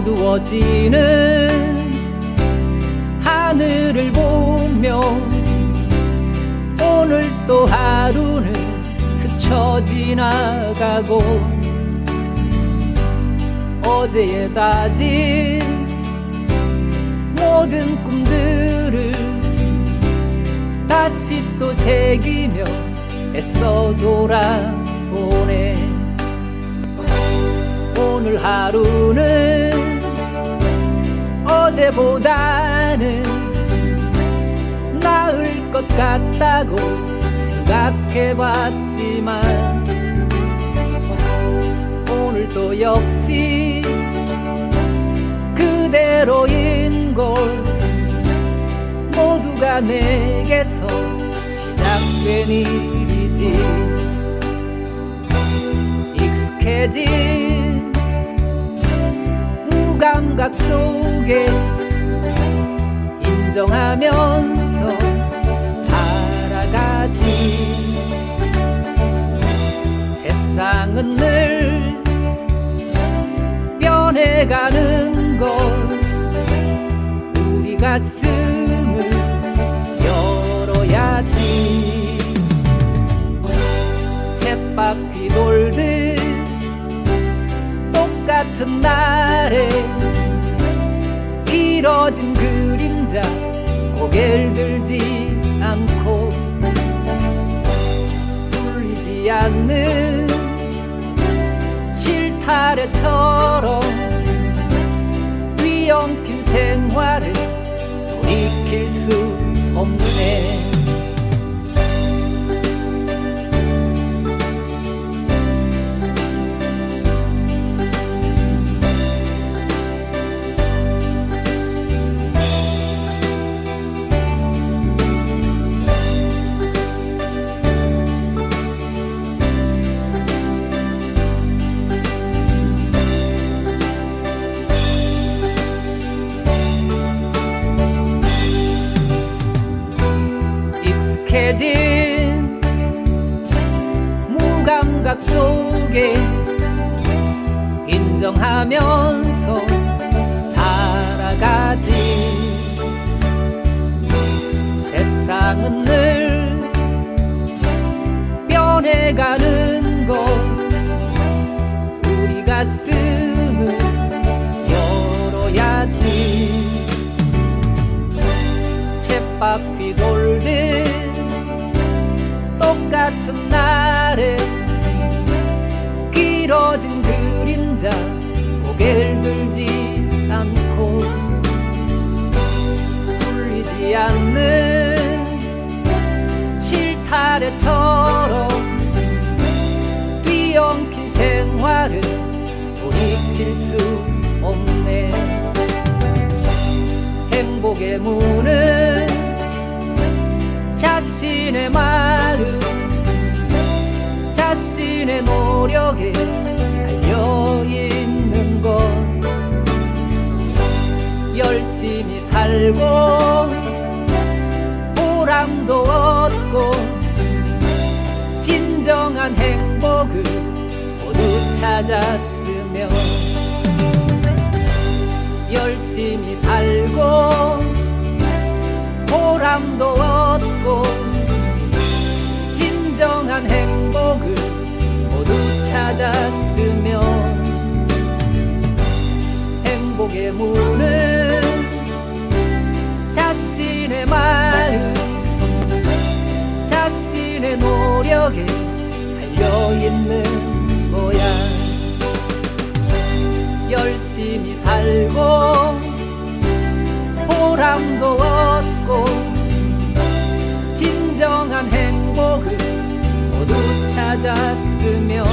어두워지는 하늘을 보며 오늘 또 하루는 스쳐 지나가고 어제에 다진 모든 꿈들을 다시 또 새기며 애써 돌아보네. 오늘 하루는 어제보다는 나을 것 같다고 생각해봤지만 오늘도 역시 그대로인 걸 모두가 내게서 시작된 일이지. 익숙해진 무감각 속 에 인정하면서 살아가지. 세상은 늘 변해가는 걸 우리 가슴을 열어야지. 쳇바퀴 돌듯 똑같은 날에 이뤄진 그림자 고개를 들지 않고 풀리지 않는 실타래처럼 뒤엉킨 생활을 돌이킬 수 없네 속에 인정하면서 살아가지. 세상은 늘 변해가는 것. 우리 가슴을 열어야지. 쳇바 생활을 돌이킬 수 없네. 행복의 문은 자신의 마음 자신의 노력에 달려있는 것. 열심히 살고 보람도 얻고 진정한 행복을 찾았으면 열심히 살고 보람도 얻고 진정한 행복을 모두 찾았으며 행복의 문은 자신의 마음 자신의 노력에 달려있는 거야 열심히 살고 보람도 얻고 진정한 행복을 모두 찾았으며